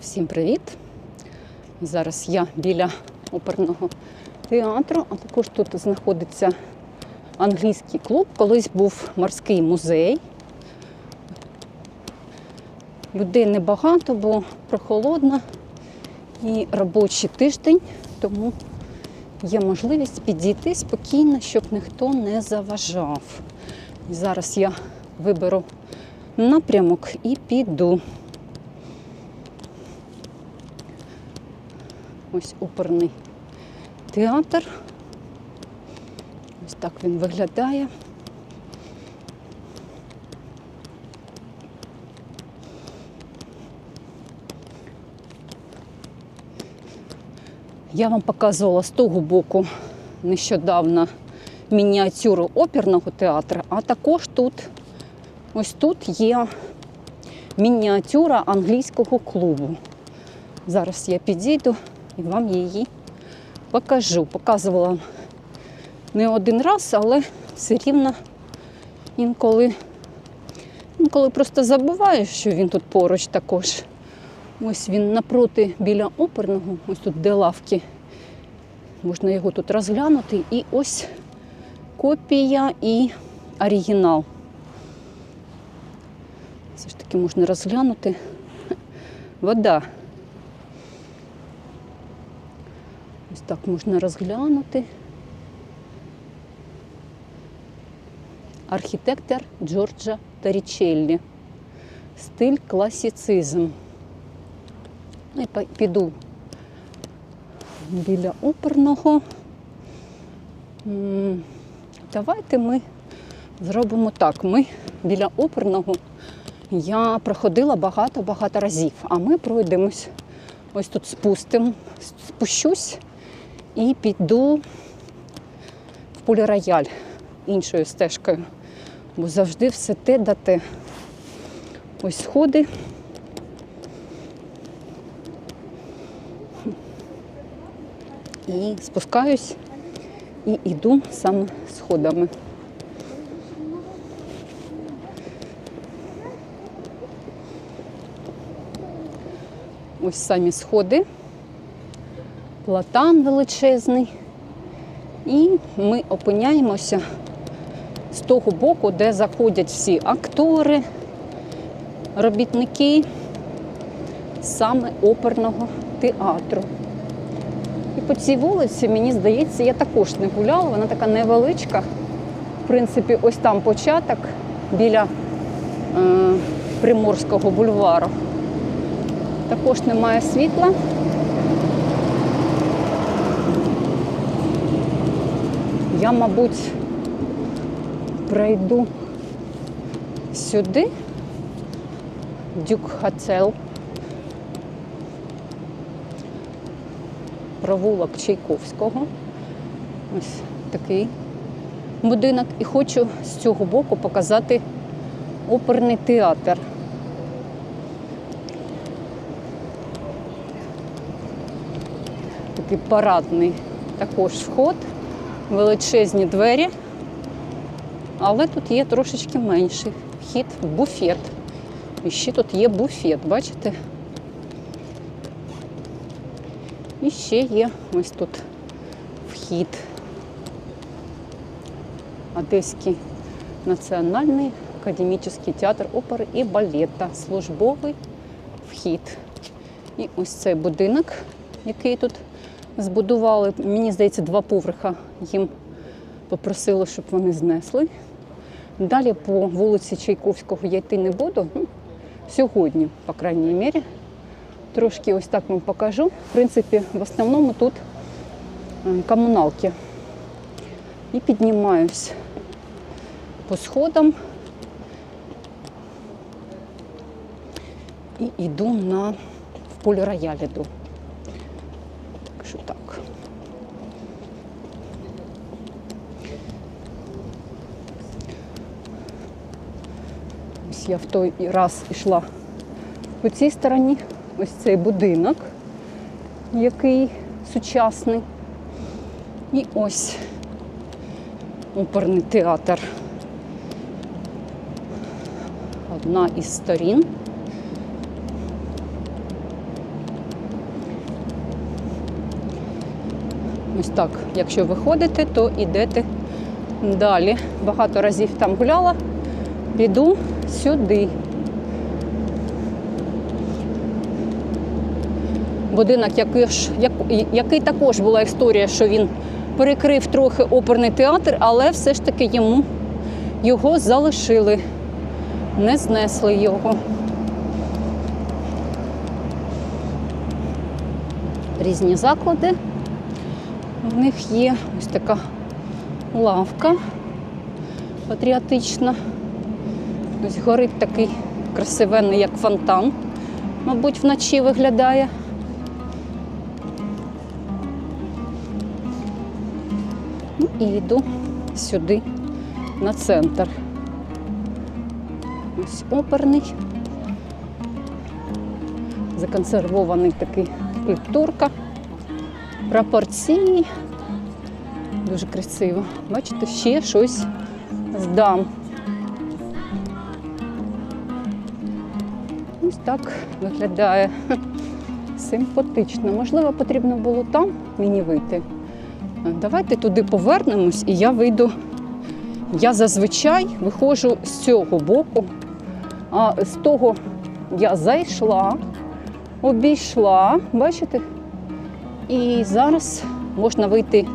Всім привіт! Зараз я біля оперного театру, а також тут знаходиться англійський клуб. Колись був морський музей. Людей небагато, бо прохолодно і робочий тиждень, тому є можливість підійти спокійно, щоб ніхто не заважав. Зараз я виберу напрямок і піду. Ось оперний театр. Ось так він виглядає. Я вам показувала з того боку нещодавно мініатюру оперного театру, а також тут, ось тут є мініатюра англійського клубу. Зараз я підійду і вам її покажу. Показувала не один раз, але все рівно інколи, інколи просто забуваю, що він тут поруч також. Ось він напроти біля оперного, ось тут де лавки. Можна його тут розглянути. І ось копія і оригінал. Все ж таки можна розглянути. Вода. Ось так можна розглянути. Архітектор Джорджа Торічеллі. Стиль класицизм. Ну, і піду біля оперного. Давайте ми зробимо так. Ми біля оперного я проходила багато-багато разів, а ми пройдемось. Ось тут спустимо, спущусь і піду в полірояль іншою стежкою. Бо завжди все те да те. Ось сходи. І спускаюсь і йду саме сходами. Ось самі сходи, платан величезний. І ми опиняємося з того боку, де заходять всі актори, робітники саме оперного театру. І по цій вулиці, мені здається, я також не гуляла, вона така невеличка. В принципі, ось там початок біля е, Приморського бульвару. Також немає світла. Я, мабуть, пройду сюди, Дюк Хацел, провулок Чайковського. Ось такий будинок. І хочу з цього боку показати оперний театр. Такий парадний також вход, величезні двері, але тут є трошечки менший вхід в буфет. І ще тут є буфет, бачите? І ще є ось тут вхід. Одеський національний академічний театр опери і балета. Службовий вхід. І ось цей будинок, який тут збудували. Мені здається, два поверха їм попросили, щоб вони знесли. Далі по вулиці Чайковського я йти не буду. Ну, сьогодні, по крайній мірі. Трошки ось так вам покажу. В принципі, в основному тут е, комуналки. І піднімаюсь по сходам і йду на в полі рояль іду. я в той раз йшла по цій стороні. Ось цей будинок, який сучасний. І ось опорний театр. Одна із сторін. Ось так, якщо виходите, то йдете далі. Багато разів там гуляла, піду сюди. Будинок, який, який також була історія, що він перекрив трохи оперний театр, але все ж таки йому його залишили, не знесли його. Різні заклади. В них є ось така лавка патріотична. Ось горить такий красивенний, як фонтан, мабуть, вночі виглядає. Ну, і йду сюди, на центр. Ось оперний. Законсервований такий скульптурка. Пропорційний. Дуже красиво. Бачите, ще щось здам. Так виглядає симпатично. Можливо, потрібно було там мені вийти. Давайте туди повернемось і я вийду. Я зазвичай виходжу з цього боку, а з того я зайшла, обійшла, бачите? І зараз можна вийти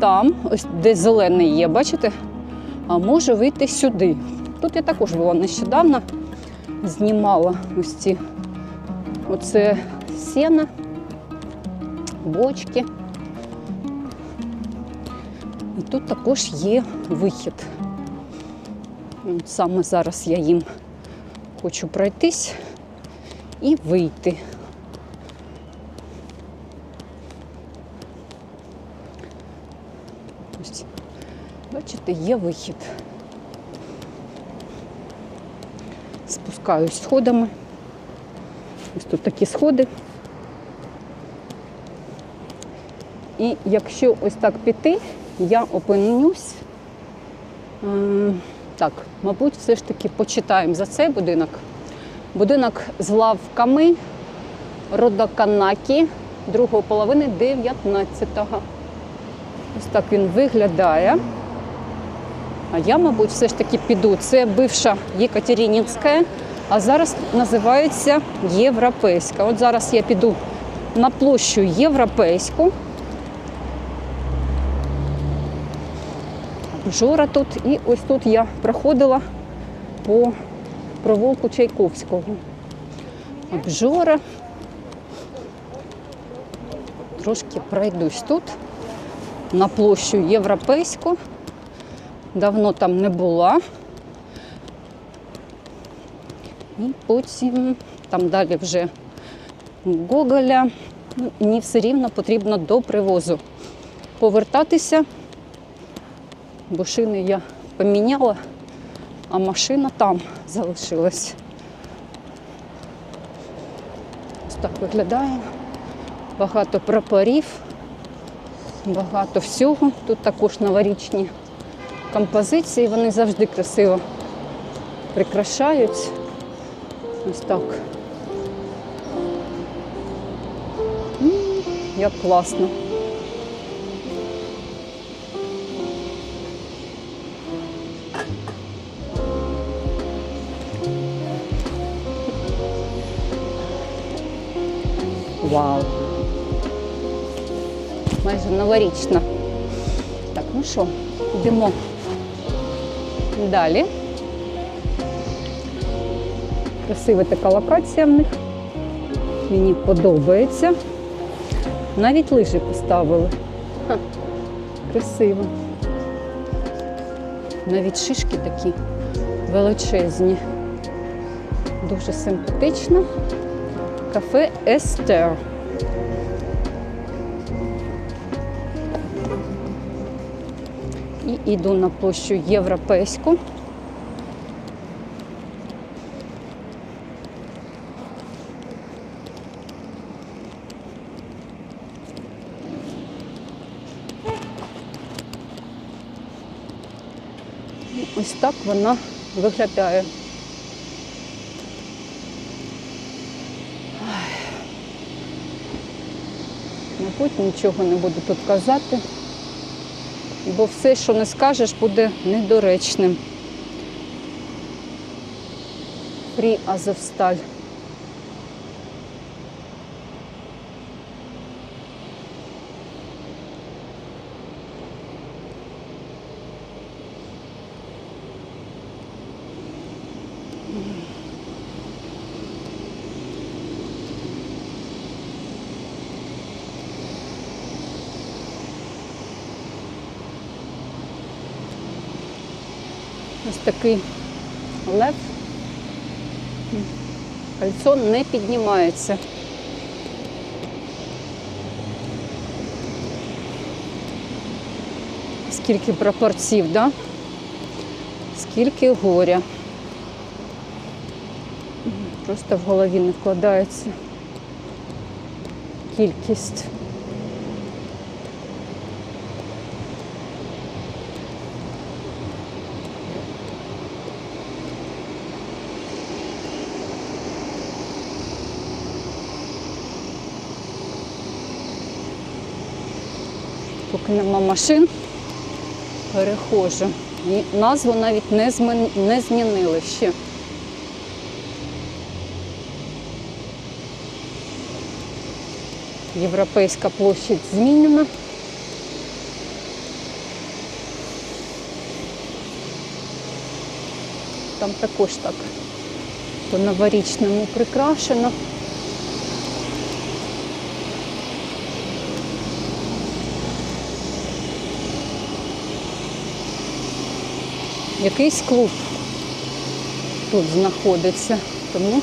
там, ось де зелений є, бачите? А може вийти сюди. Тут я також була нещодавно, знімала ось ці оце сіна, бочки. І тут також є вихід. От Саме зараз я їм хочу пройтись і вийти. Ось, бачите, є вихід. Спускаюсь сходами. Ось тут такі сходи. І якщо ось так піти, я опинюсь. е, Так, мабуть, все ж таки почитаємо за цей будинок. Будинок з лавками Родоканакі другої половини 19-го. Ось так він виглядає. А я, мабуть, все ж таки піду. Це бивша Єкатеринінська, а зараз називається Європейська. От зараз я піду на площу Європейську. Жора тут, і ось тут я проходила по провулку Чайковського. Обжора. Трошки пройдусь тут на площу Європейську. Давно там не була. І потім там далі вже Гоголя. Ну, Мені все рівно потрібно до привозу повертатися, бо шини я поміняла, а машина там залишилась. Ось так виглядає. Багато прапорів, багато всього. Тут також новорічні композиції, вони завжди красиво прикрашають. Ось так. М, Як класно. Вау. Майже новорічна. Так, ну що, йдемо далі. Красива така локація в них. Мені подобається. Навіть лижі поставили. Ха, красиво. Навіть шишки такі величезні. Дуже симпатично. Кафе Естер. І йду на площу Європейську. Ось так вона виглядає. Мабуть, нічого не буду тут казати, бо все, що не скажеш, буде недоречним. Фрі Азовсталь. Ось такий лев. Кольцо не піднімається. Скільки прапорців, да? Скільки горя. Просто в голові не вкладається кількість. Нема машин, перехожу. Назву навіть не, змін... не змінили ще. Європейська площадь змінена. Там також так по новорічному прикрашено. Якийсь клуб тут знаходиться, тому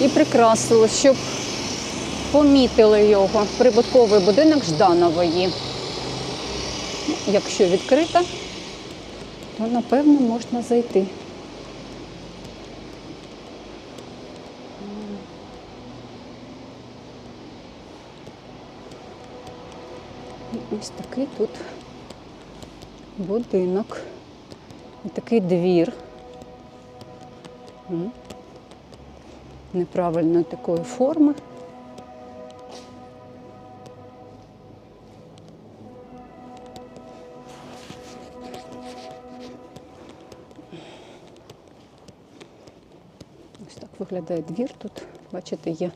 і прикрасили, щоб помітили його. Прибутковий будинок Жданової. Якщо відкрита, то напевно можна зайти. І Ось такий тут будинок. Такий двір. М. Неправильної такої форми. Ось так виглядає двір тут. Бачите, є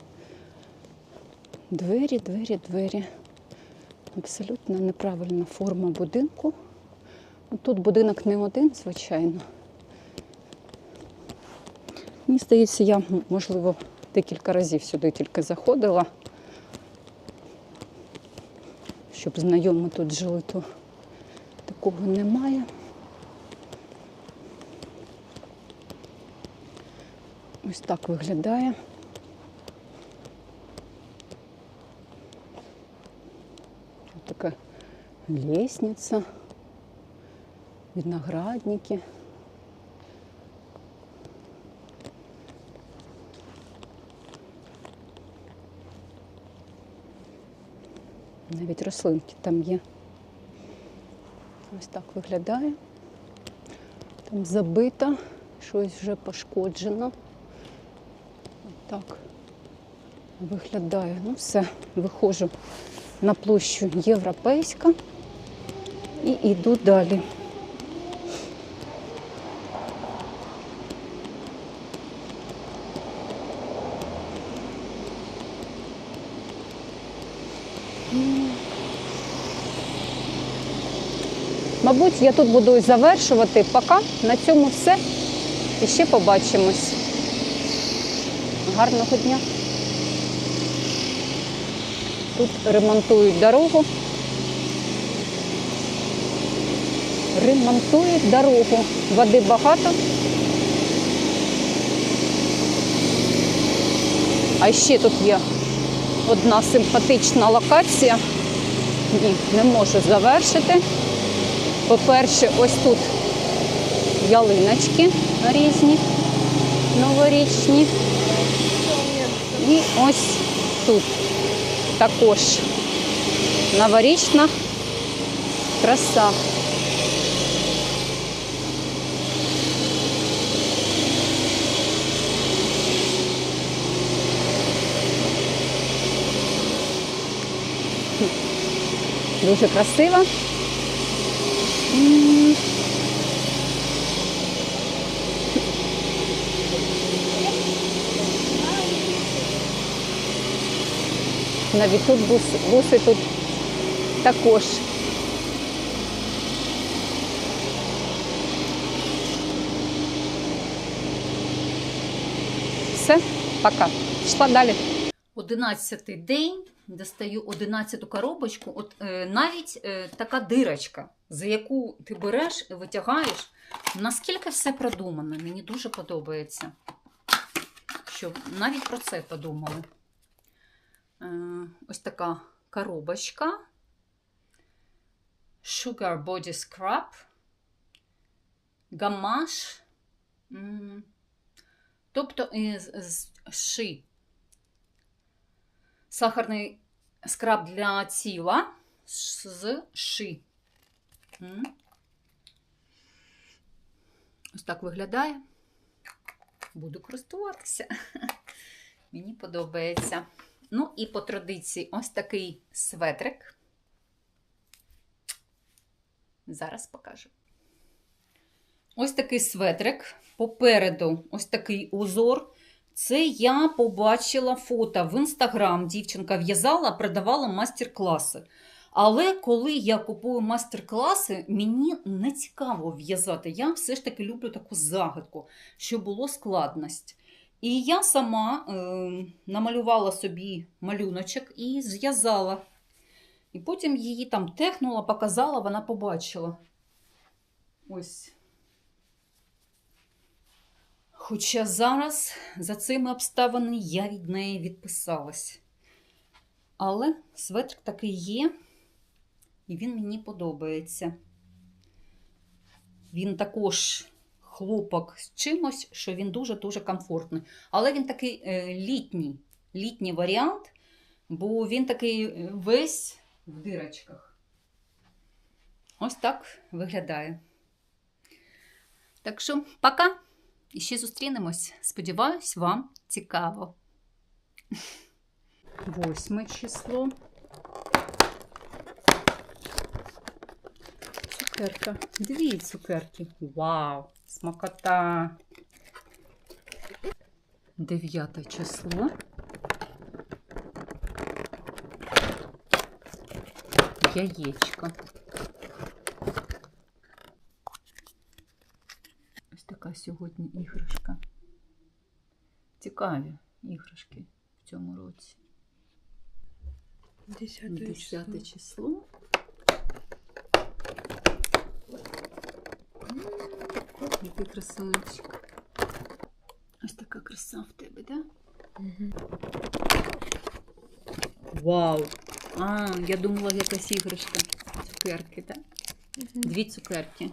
двері, двері, двері. Абсолютно неправильна форма будинку. Тут будинок не один, звичайно. Мені здається, я, можливо, декілька разів сюди тільки заходила, щоб знайомі тут жили, то такого немає. Ось так виглядає. Тут така лестниця, виноградники. Навіть рослинки там є. Ось так виглядає. Там забито, щось вже пошкоджено. Так виглядає. Ну все, виходжу на площу Європейська і йду далі. Мабуть, я тут буду завершувати. Поки на цьому все. І ще побачимось. Гарного дня. Тут ремонтують дорогу. Ремонтують дорогу. Води багато. А ще тут є одна симпатична локація. Ні, не можу завершити. По-перше, ось тут ялиночки різні, новорічні. І ось тут також новорічна краса. Дуже красива. Навіть тут бус- буси тут також. Все, пока. Пішла далі. Одинадцятий день. Достаю одинадцяту коробочку. От е, навіть е, така дирочка, за яку ти береш і витягаєш. Наскільки все продумано, мені дуже подобається. Що навіть про це подумали. Е, ось така коробочка. Sugar Body Scrub. Гамаш. Тобто із ши. Сахарний скраб для тіла з ши. Ось так виглядає. Буду користуватися. Мені подобається. Ну і по традиції ось такий светрик. Зараз покажу. Ось такий светрик. Попереду ось такий узор. Це я побачила фото в інстаграм. Дівчинка в'язала, продавала мастер-класи. Але коли я купую мастер-класи, мені не цікаво в'язати. Я все ж таки люблю таку загадку, щоб було складність. І я сама е, намалювала собі малюночок і зв'язала. І потім її там технула, показала, вона побачила. Ось. Хоча зараз за цими обставинами я від неї відписалась. Але светрик такий є, і він мені подобається. Він також хлопок з чимось, що він дуже-дуже комфортний. Але він такий е, літній, літній варіант, бо він такий е, весь в дирочках. Ось так виглядає. Так що, пока! І ще зустрінемось. Сподіваюсь, вам цікаво. Восьме число. Цукерка. Дві цукерки. Вау! Смакота. Дев'яте число. Яєчко. Ось така сьогодні іграшка. Цікаві іграшки в цьому році. Десяте Десяте число. число. Який красавчик. Ось така краса в тебе, да? Угу. Вау! А, я думала, якась іграшка. Цукерки, так? Мгм. Дві цукерки.